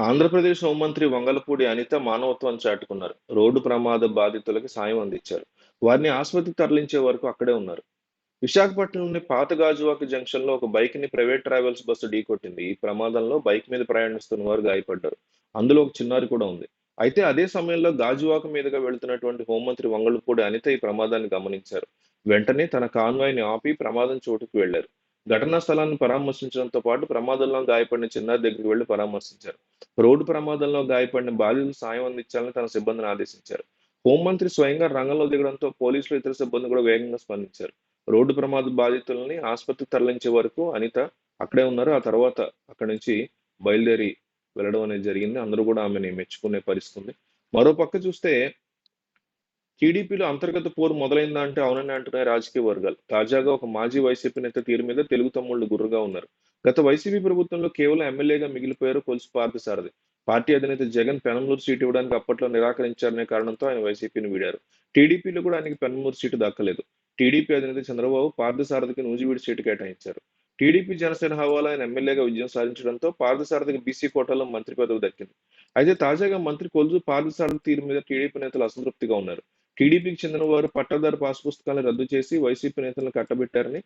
ఆంధ్రప్రదేశ్ హోంమంత్రి వంగలపూడి అనిత మానవత్వం చాటుకున్నారు. రోడ్డు ప్రమాద బాధితులకు సాయం అందించారు. వారిని ఆసుపత్రికి తరలించే వరకు అక్కడే ఉన్నారు. విశాఖపట్నంలోని పాత గాజువాక జంక్షన్లో ఒక బైక్ని ప్రైవేట్ ట్రావెల్స్ బస్సు ఢీకొట్టింది ఈ ప్రమాదంలో బైక్ మీద ప్రయాణిస్తున్న వారు గాయపడ్డారు. అందులో ఒక చిన్నారి కూడా ఉంది. అయితే అదే సమయంలో గాజువాక మీదుగా వెళుతున్నటువంటి హోంమంత్రి వంగలపూడి అనిత ఈ ప్రమాదాన్ని గమనించారు. వెంటనే తన కాన్వాయ్ని ఆపి ప్రమాదం చోటుకు వెళ్ళారు. ఘటనా స్థలాన్ని పరామర్శించడంతో పాటు ప్రమాదంలో గాయపడిన చిన్నారి దగ్గరికి వెళ్ళి పరామర్శించారు. రోడ్డు ప్రమాదంలో గాయపడిన బాధితులు సాయం అందించాలని తన సిబ్బందిని ఆదేశించారు. హోంమంత్రి స్వయంగా రంగంలో దిగడంతో పోలీసులు ఇతర సిబ్బంది కూడా వేగంగా స్పందించారు. రోడ్డు ప్రమాద బాధితులని ఆసుపత్రికి తరలించే వరకు అనిత అక్కడే ఉన్నారు. ఆ తర్వాత అక్కడి నుంచి బయలుదేరి వెళ్ళడం అనేది జరిగింది. అందరూ కూడా ఆమెని మెచ్చుకునే పరిస్థితి ఉంది. మరో పక్క చూస్తే టీడీపీలో అంతర్గత పోరు మొదలైందా అంటే అవునని అంటున్నాయి రాజకీయ వర్గాలు. తాజాగా ఒక మాజీ వైసీపీ నేత తీరు మీద తెలుగు తమ్ముళ్ళు గుర్రుగా ఉన్నారు. గత వైసీపీ ప్రభుత్వంలో కేవలం ఎమ్మెల్యేగా మిగిలిపోయారు కొలుసు పార్థసారథి. పార్టీ అధినేత జగన్ పెనమూరు సీటు ఇవ్వడానికి అప్పట్లో నిరాకరించారనే కారణంతో ఆయన వైసీపీని వీడారు. టీడీపీలో కూడా ఆయనకి పెనమూరు సీటు దక్కలేదు. టీడీపీ అధినేత చంద్రబాబు పార్థసారథికి నూజివీడు సీటు కేటాయించారు. టీడీపీ జనసేన హవాలో ఆయన ఎమ్మెల్యేగా విజయం సాధించడంతో పార్థసారథికి బీసీ కోటాలో మంత్రి పదవి దక్కింది. అయితే తాజాగా మంత్రి కొలుసు పార్థసారథి తీరు మీద టీడీపీ నేతలు అసంతృప్తిగా ఉన్నారు. టీడీపీకి చెందిన వారు పట్టదారు పాస్ పుస్తకాలను రద్దు చేసి వైసీపీ నేతలను కట్టబెట్టారని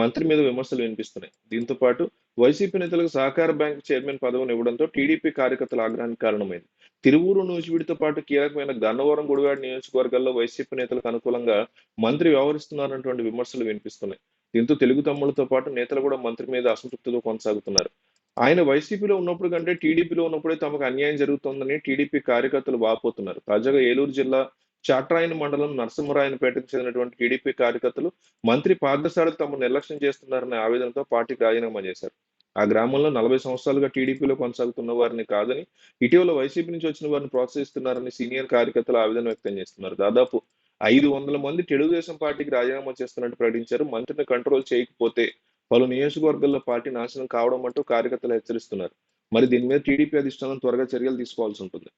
మంత్రి మీద విమర్శలు వినిపిస్తున్నాయి. దీంతో పాటు వైసీపీ నేతలకు సహకార బ్యాంక్ చైర్మన్ పదవిని ఇవ్వడంతో టీడీపీ కార్యకర్తల ఆగ్రహానికి కారణమైంది. తిరువూరు నూజివీడితో పాటు కీలకమైన గన్నవరం గుడివాడ నియోజకవర్గాల్లో వైసీపీ నేతలకు అనుకూలంగా మంత్రి వ్యవహరిస్తున్నారన్నటువంటి విమర్శలు వినిపిస్తున్నాయి. దీంతో తెలుగు తమ్ముళ్ళతో పాటు నేతలు కూడా మంత్రి మీద అసంతృప్తితో కొనసాగుతున్నారు. ఆయన వైసీపీలో ఉన్నప్పుడు కంటే టీడీపీలో ఉన్నప్పుడే తమకు అన్యాయం జరుగుతోందని టీడీపీ కార్యకర్తలు వాపోతున్నారు. తాజాగా ఏలూరు జిల్లా చాట్రాయన మండలం నరసింహరాయనపేటకు చెందినటువంటి టీడీపీ కార్యకర్తలు మంత్రి పార్థసారథి తమ నిర్లక్ష్యం చేస్తున్నారనే ఆవేదనతో పార్టీకి రాజీనామా చేశారు. ఆ గ్రామంలో నలభై సంవత్సరాలుగా టీడీపీలో కొనసాగుతున్న వారిని కాదని ఇటీవల వైసీపీ నుంచి వచ్చిన వారిని ప్రోత్సహిస్తున్నారని సీనియర్ కార్యకర్తలు ఆవేదన వ్యక్తం చేస్తున్నారు. దాదాపు ఐదు వందల మంది తెలుగుదేశం పార్టీకి రాజీనామా చేస్తున్నట్టు ప్రకటించారు. మంత్రిని కంట్రోల్ చేయకపోతే పలు నియోజకవర్గాల్లో పార్టీ నాశనం కావడం అంటూ కార్యకర్తలు హెచ్చరిస్తున్నారు. మరి దీని మీద టీడీపీ అధిష్టానం త్వరగా చర్యలు తీసుకోవాల్సి ఉంటుంది.